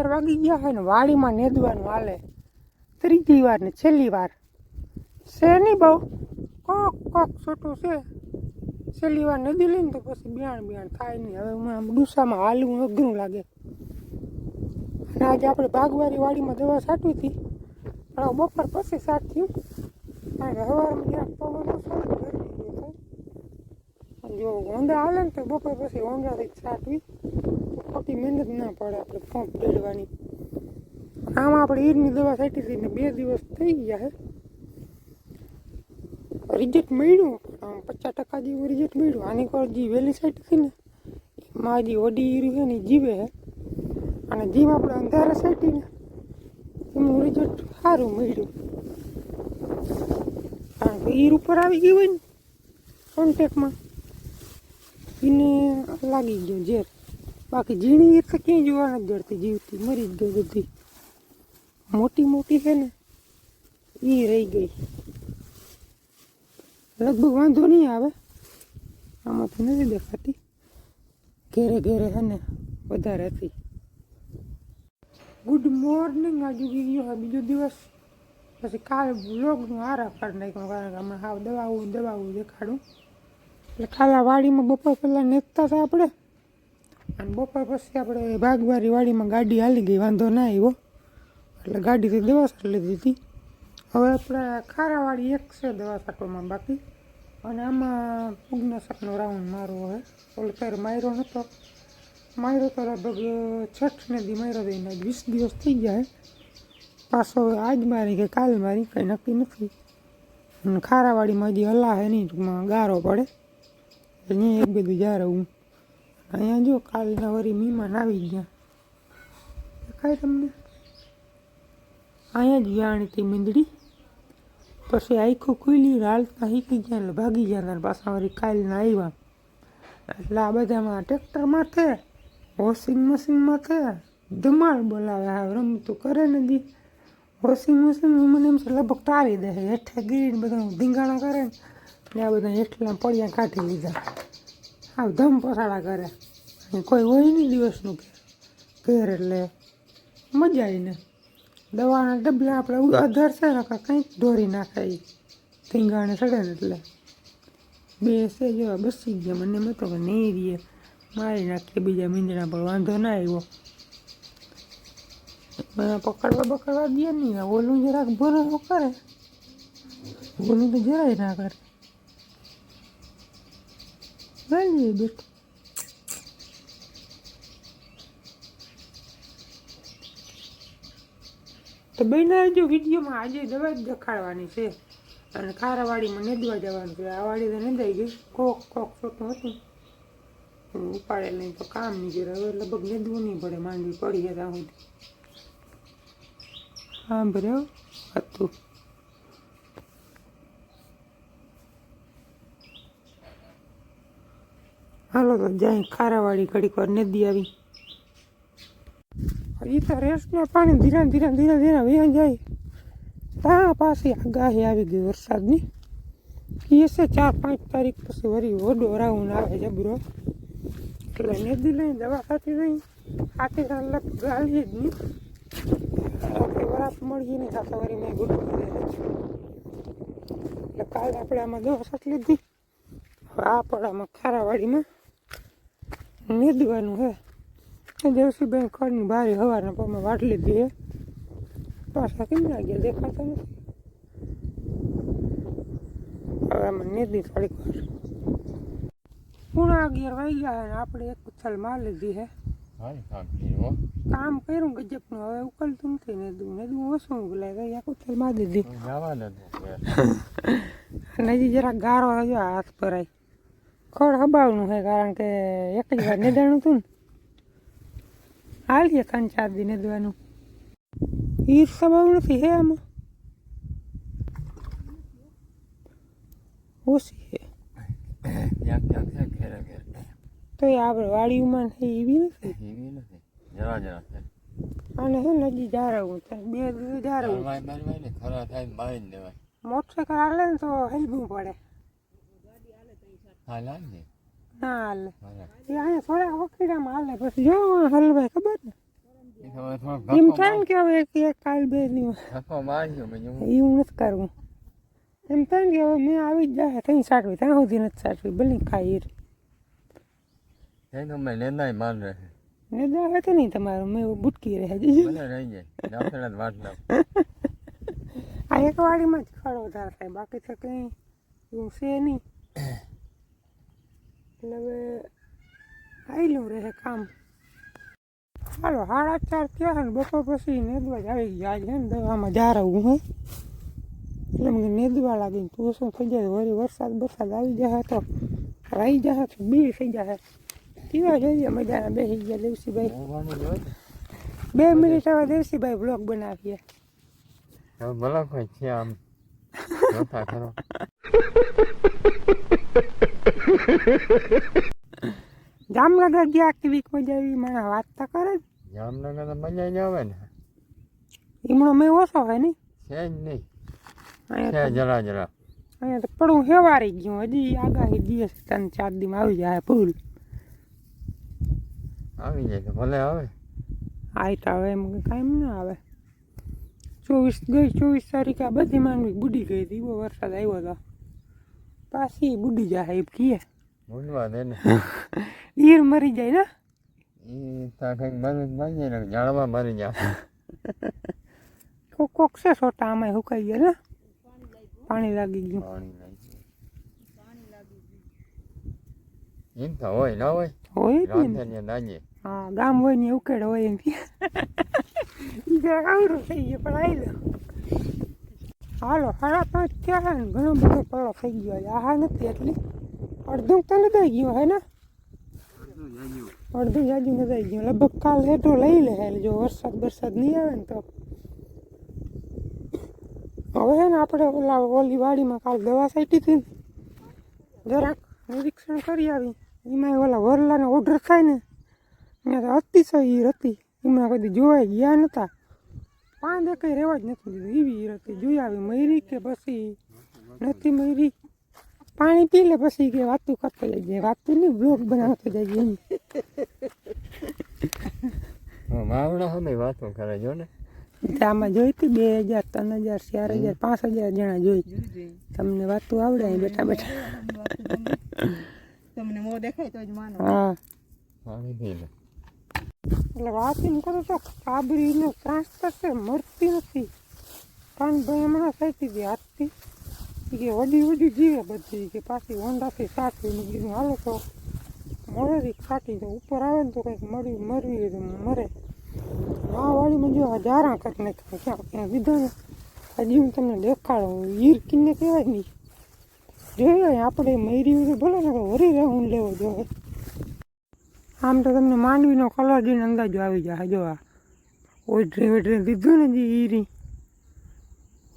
અગિયાર વાગી ગયા હોય ને વાડીમાં નેદવાનું હાલે. ત્રીજી વાર ને છેલ્લી વાર. છે નહીં બહુ? કોક કોક છોટું છે. છેલ્લી વાર નદી લઈને તો પછી બિયાણ બિયાણ થાય નહીં. હવે આમ ડૂસામાં હાલવું અઘરું લાગે. અને આજે આપણે બાગવારી વાડીમાં દવા છાંટવી હતી. પણ બપોર પછી સાટ થયું કારણ કે સવારમાં જરાક પવન ઓછો જો ઊંડા હાલે ને તો બપોર પછી ઊંડાથી છાંટવી. ખોટી મહેનત ના પડે આપણે પંપ દેડવાની આમાં આપણે ઈરની દવા છાંટી હતી ને બે દિવસ થઈ ગયા હે. રિઝલ્ટ મળ્યું આમ પચાસ ટકા જેવું રિઝલ્ટ મળ્યું. આની કોર જે વહેલી સાઈડ હતી ને માં જે ઓડી ઈરી છે ને જીવે છે અને જીમ આપણે અંધારા સાઈટી ને એનું રિઝલ્ટ સારું મળ્યું. કારણ કે ઈર ઉપર આવી ગયું હોય ને કોન્ટેકમાં એને લાગી ગયો ઝેર. બાકી ઝીણી એ તો ક્યાંય જોવા નથી જડતી જીવતી, મરી જ ગઈ બધી. મોટી મોટી છે ને એ રહી ગઈ. લગભગ વાંધો નહીં આવે આમાંથી નથી દેખાતી. ઘેરે ઘેરે છે ને, વધારે હતી. ગુડ મોર્નિંગ આજુ ગયો હોય બીજો દિવસ. પછી કાલે બ્લોગનું આરા કરી નાખ્યો, કારણ કે હમણાં હાવ દવાવું દવાવું દેખાડું. એટલે ખાલા વાડીમાં બપોર પહેલાં નેકતા હતા આપણે. અને બપોર પછી આપણે બાગવારી વાડીમાં ગાડી હાલી ગઈ, વાંધો ના આવ્યો. એટલે ગાડીથી દવા છાંટી લીધી હતી. હવે આપણે ખારાવાળી એક છે દવા છાંટવામાં બાકી. અને આમાં ફૂગનાશકનો રાઉન્ડ મારો હવે. ઓલો ફેર માર્યો નહોતો માર્યો તો લગભગ છઠને દી માર્યો એના વીસ દિવસ થઈ જાય પાછો આજ મારી કે કાલ મારી કંઈ નક્કી નથી. અને ખારાવાડીમાં હજી હલા હે નહીં, ટૂંકમાં ગારો પડે. અહીંયા એક બધું જ્યારે રહું અહીંયા જો કાલના વરી મહેમાન આવી ગયા. દેખાય તમને? અહીંયા જ જાણી હતી મીંદડી. પછી આખું ખુલ્યું હાલતા શીખી ગયા એટલે ભાગી ગયા પાછા વળી કાલના આવ્યા. એટલે આ બધામાં ટ્રેક્ટરમાં છે વોશિંગ મશીનમાં છે, ધમાલ બોલાવે આ રમતું કરે ને દી વોશિંગ મશીન મને એમ છે લગભગ ટાળી દે હેઠે ગીરીને બધા ધીંગાણા કરે ને આ બધા હેઠલા પડ્યા કાઢી લીધા. આવ ધમ પસાડા કરે. કોઈ હોય નહીં દિવસનું ઘેર એટલે મજા આવીને દવાના ડબલા આપણે અધર છે ને કંઈક દોરી નાખાય. ધીંગાણે ચડે ને એટલે. બે છે જેવા બસી ગયા. મને એમ હતો કે નહીં રહીએ. મારી નાખીએ બીજા મીંદડા પર. વાંધો ના આવ્યો. પકડવા બકડવા દે નહીં. ઓલું જરાક ભરો કરે. ઓલું તો જરાય ના કરે. ગાલીએ તો બેના જો વિડીયોમાં આજે દવા જ દેખાડવાની છે. અને ખારાવાડીમાં નેદવા જવાનું છે. આ વાડી તો નેદાઈ ગઈ. કોક કોક થતું હતું. હું ઉપાડે નહીં તો કામ નહીં કરે. હવે લગભગ નેદવું નહીં પડે. માંડવી પડી ગયા ત્યાં સુધી. હા બરાબર હતું. હાલો તો જાય, ખારાવાળી ઘડીક વાર નદી આવી. એ તો રેસના પાણી ધીરે ધીરે ધીરે ધીરે વહી જાય. ત્યાં પાછી આગાહી આવી ગઈ વરસાદની. કીએ ચાર પાંચ તારીખ પછી વળી ઓડો રાઉન્ડ આવે જબરો. એટલે નદી લઈને દવા ખાતી નહીં. ખાતી લગ ગાલીએ જ નહીં. વરાપ મળીએ નહીં થતા વરી મેં ગુડ એટલે કાલે આપણે આમાં દવા સાટી લીધી. આ પડામાં ખારાવાડીમાં નેદવાનું હે. દેવસીબેન ખડની બારી હવાના પગમાં વાટ લીધી હે. પાછા કેમ લાગ્યા દેખાતા નથી. હવે આમાં નેદી થોડીક વાર. પૂણા અગિયાર વાગ્યા અને આપણે એક ઉથલ માર લીધી હે. કામ કર્યું ગજબનું હવે ઉકલતું નથી. નેદવું નેદવું ઓછું ઉકલાય. એક ઉથલ માર દીધી હો અને હજી જરાક ગારો હજો હાથ ભરાય. ખડ હબાવનું છે કારણ કે એક જ વાર નેદાણું હતું ને. હાલીએ ખાન ચાર દી નેદવાનું. ઈર સબાવ નથી હે આમાં. ઓછી છે. તો એ આપણે વાડીમાં છે એવી નથી. એવી નથી. જરા જરા છે. અને હે નજી જારવું છે બે દિવસ મારી ખરા થાય મારી દેવાય મોટરસાઇકલ હાલે ને તો હેલવું પડે. હા હાલ. ને હાલ. હાલે હાલે. એ અહીંયા થોડા વખીડામાં હાલે પછી જો હલવાય ખબર ને? એમ થાય ને કે હવે એક એક કાલ બે દી ધક્કો માર્યો બીજું એવું નથી કરવું. એમ થાય કે હવે મેં આવી જ જાય ત્યાં સાટવી ત્યાં સુધી નથી સાટવી ભલે ખાઈ એ એનો મેં રહે ને દવા તો નહીં તમારું મેં બુટકી રહે જઈએ રહી જાય દાખલા જ વાત ના આ એક વાડીમાં જ ખડો વધારે થાય બાકી તો કંઈ એવું છે નહીં. એટલે હવે આવેલું રહે કામ. હાલો સાડા ચાર થયા છે ને બપોર પછી નેદવા જ આવી ગયા આજે છે ને દવામાં જારવું હું. એટલે મને નેદવા લાગીને તું શું થઈ જાય? વળી વરસાદ વરસાદ આવી જશે તો રહી જશે તો બી થઈ જશે પીવા જોઈએ મજાના બેસી ગયા દેવસીભાઈ. જ. બે મિનિટ હવે દેવસીભાઈ બ્લોગ બનાવીએ. ભલા કોઈ છે આમ. જામનગર ગયા વીક મજા આવી? મને વાત તો કરે જામનગર તો મજા જ આવે ને. ઈમણો મેં ઓછો હોય નહીં? છે જ નહીં. છે જરા જરા. અહીંયા તો પડું હેવારી ગયું હજી આગાહી દિવસ ત્રણ ચાર દીમાં આવી જાય ફૂલ. આવી જાય તો ભલે આવે. આઈ તો હવે એમ કાંઈ ના આવે. ચોવીસ ગઈ ચોવીસ તારીખે આ બધી માંડવી બુડી ગઈ હતી. એવો વરસાદ આવ્યો હતો પાછી બુડી જાય એમ કીએ ભૂલવા દે ને. ઈર મરી જાય ને? એ ત્યાં કંઈક મરી મરી જાય ને ઝાડમાં મરી જાય. કોક કોક છે છોટા આમાં સુકાઈ ગયા ને? પાણી લાગી ગયું. પાણી લાગી એમ તો હોય ના હોય? હોય ને. દાજે હા ગામ હોય ને ઉકેડ હોય એમ કે. ઈ થઈ ગયું પણ આવી હાલો સાડા પાંચ થયા ને, ઘણો બધો પલો થઈ ગયો છે. આ નથી એટલી. અડધું તો લદાઈ ગયું, હે ને? અડધું જાજુ લદાઈ ગયું. લગભગ કાલ હેઠો લઈ લે જો વરસાદ વરસાદ નહીં આવે ને તો. હવે હે ને આપણે ઓલા ઓલી વાડીમાં કાલ દવા સાઈટી હતી જરાક નિરીક્ષણ કરી આવી. એમાં ઓલા વરલાને ઓર્ડર થાય ને. અહીંયા તો અતિશય હતી. એમાં કદી જોવાઈ ગયા નતા. પાંચ કંઈ રહેવા જ નથી દીધું એવી હતી જોઈ આવી મયરી કે પછી નથી મયરી પાણી પી લે પછી કે વાતું કરતો જઈએ વાતું નહીં બ્લોગ બનાવતો જાય એમ. માવડા અમે વાતો કરે જો ને. આમાં જોઈ હતી બે હજાર ત્રણ હજાર ચાર હજાર પાંચ હજાર જણા જોઈ. તમને વાતું આવડે અહીં બેઠા બેઠા. તમને મોં દેખાય તો જ માનો. હા. પાણી પી લે એટલે વાત એમ કરો તો કાબરીનો ત્રાસ થશે, મરતી નથી. કારણ ભાઈ હમણાં સાચી હતી હાથથી. કે વડી વડી જીવે બધી કે પાછી હોન્ડાથી સાચવી મૂકી હાલો તો મોરેથી ખાટી તો ઉપર આવે ને તો કંઈક મરી મરવી તો મરે. આ વાળી જો હજારા જારા કરી નાખે ક્યાં ક્યાં ને હજી હું તમને દેખાડું ઈર કિન્ને કહેવાય નહીં જોઈએ, આપણે હોય ભલે ને વરી રહેવું લેવો જોઈએ. આમ તો તમને માંડવીનો કલર જોઈને અંદાજો આવી જાય, જો આ ઓઢરી ઓઢરી દીધું ને જે ઈરી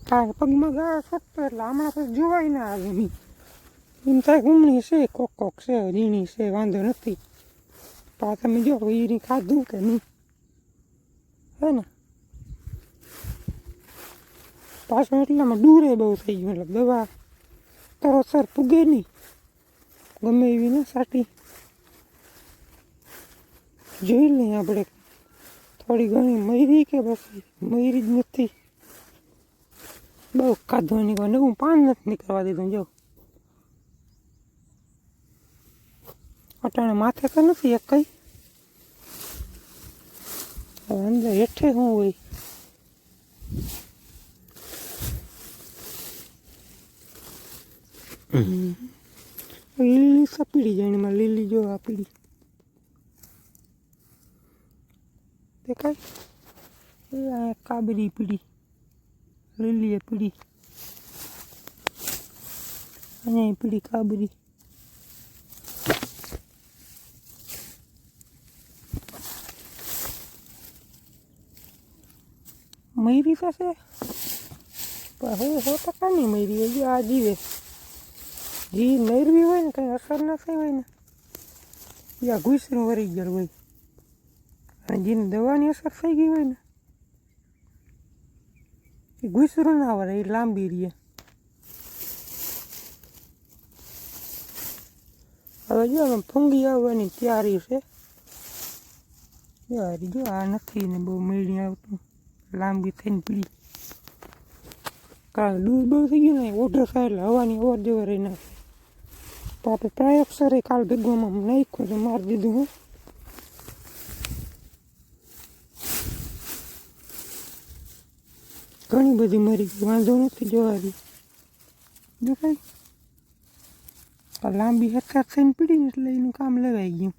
કારણ પગમાં ગાળો છોટતો એટલે હમણાં પછી જોવાય ના આવે એમ. થાય ગુમણી છે, કોક કોક છે ઝીણી છે, વાંધો નથી. પણ આ તમે જો ઈરી ખાધું કે નહીં? હે ને? પાછું એટલામાં ડૂરે બહુ થઈ ગયું એટલે દવા તરસર પૂગે નહીં. ગમે એવી ને સાટી. જોઈ લઈએ આપણે થોડી ઘણી મયરી કે પછી મયરી જ નથી. બહુ કાઢવાની કોને હું પાન નથી નીકળવા દીધું જો. અટાણે માથે તો નથી એક કઈ. અંદર હેઠે શું હોય. લીલી સપીડી જાણીમાં લીલી જો આ પીડી દેખાય એ કાબરી પીડી લીલી પીડી અહીંયા પીડી કાબરી મયરી પાસે પણ હવે સો ટકા નહીં મયરી હજુ આ જીવે જી મરવી હોય ને કંઈ અસર ના થઈ હોય ને યા ઘૂસરું વરી ગયેલું હોય અને જેને દવાની અસર થઈ ગઈ હોય ને, એ ઘૂસરું ના વરે એ લાંબી રહે. હવે જો ફૂંગી આવવાની તૈયારી છે હારી જો, આ નથી ને બહુ મેળી આવતું, લાંબી થઈને પીડી. કારણ દૂધ બહુ થઈ ગયું ને ઓર્ડર થાય એટલે હવાની ઓર જવર નાખે તો આપણે પ્રયોગસરે કાલ ભેગવામાં નાખ્યું તો મારી દીધું હું. ઘણી બધી મરી ગઈ વાંધો નથી જોવાની જો કઈ લાંબી હથિયાર થઈને પીડી ને એટલે એનું કામ લેવાઈ ગયું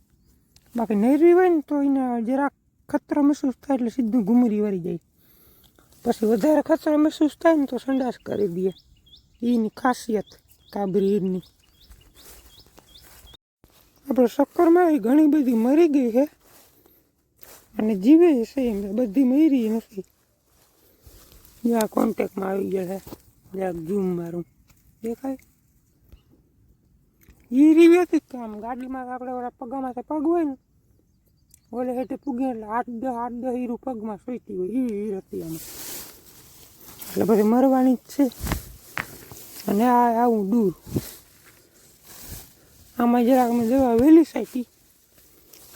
બાકી નહેરવી હોય ને તો એને જરાક ખતરો મહેસૂસ થાય એટલે સીધું ઘુમરી વળી જાય પછી વધારે ખતરો મહેસૂસ થાય ને તો સંડાસ કરી દે એની ખાસિયત કાબરીની આપણે શક્કરમાં ઘણી બધી મરી ગઈ છે અને જીવે છે એમ બધી મરી નથી જ્યાં કોન્ટેક્ટમાં આવી ગયા છે. જ્યાં ઝૂમ મારું. દેખાય? એ હતી કે આમ ગાડીમાં આપણે ઓલા પગામાં પગ હોય ને. ઓલે હેઠે પૂગે એટલે આઠ દસ આઠ દસ હીરું પગમાં સોઈતી હોય. એવી હીર હતી આમ. એટલે પછી મરવાની જ છે. અને આ આવું દૂર. આમાં જરાક અમે જવા વહેલી સાઈટી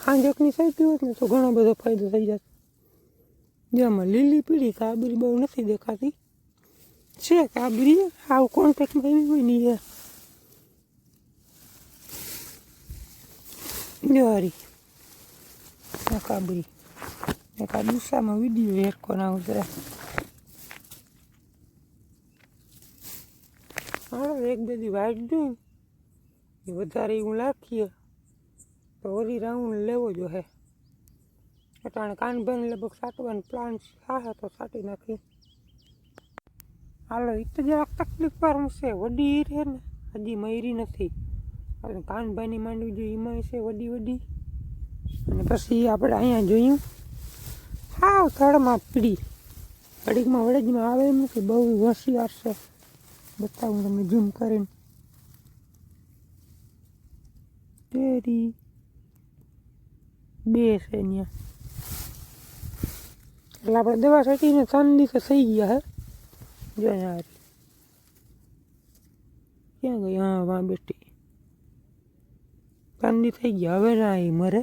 ખાંજકની સાઈટી હોત ને તો ઘણો બધો ફાયદો થઈ જતો જેમાં લીલી પીળી કાબરી બહુ નથી દેખાતી. છે કાબરી આવ કોન્ટેક્ટમાં એવી હોય નહીં જોરી આ કાબરી. એક આ દુસામાં વીડિયો એક ના ઉતરે હા, એક બધી વાઈટ જોઈ વધારે એવું લાખીએ તો વળી રાઉન્ડ લેવો જો હે. અટાણે કાનભાઈને લગભગ સાટવાનો પ્લાન થાય તો સાટી નાખી. હાલો એ તો જરાક તકલીફ પર છે, વડી રહે ને, હજી મયરી નથી. અને કાનભાઈની માંડવી જોઈએ એમાં છે વડી વડી. અને પછી આપણે અહીંયા જોયું, હાવ થડમાં પીડી ઘડીકમાં વડેજમાં આવે એમ નથી, બહુ હોશિયાર છે. બતાવું તમે ઝૂમ કરીને. તેરી બે છે અહીંયા. એટલે આપણે દવા છાંટીને ત્રણ દિવસે થઈ ગયા હે જો અહીંયા ક્યાં ગઈ હા વાં બેઠી ત્રણ દી થઈ ગયા હવે ના એ મરે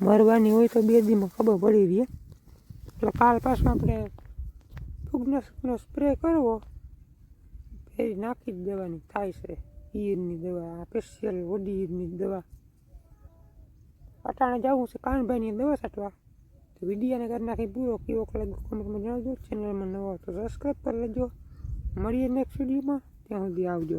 મરવાની હોય તો બે દીમાં ખબર પડી રહી એટલે કાલ પાછું આપણે ફૂગનાશકનો સ્પ્રે કરવો ફેરી નાખી જ દેવાની થાય છે ઈરની દવા સ્પેશિયલ ઓડી ઈરની દવા અટાણે જવું છે કાનભાઈની દવા છાંટવા તો વિડીયોને કરી નાખી પૂરો કેવો લાગ્યો કોમેન્ટમાં જણાવજો ચેનલમાં નવો તો સબસ્ક્રાઈબ કરી લેજો. મળીએ નેક્સ્ટ વિડીયોમાં ત્યાં સુધી આવજો.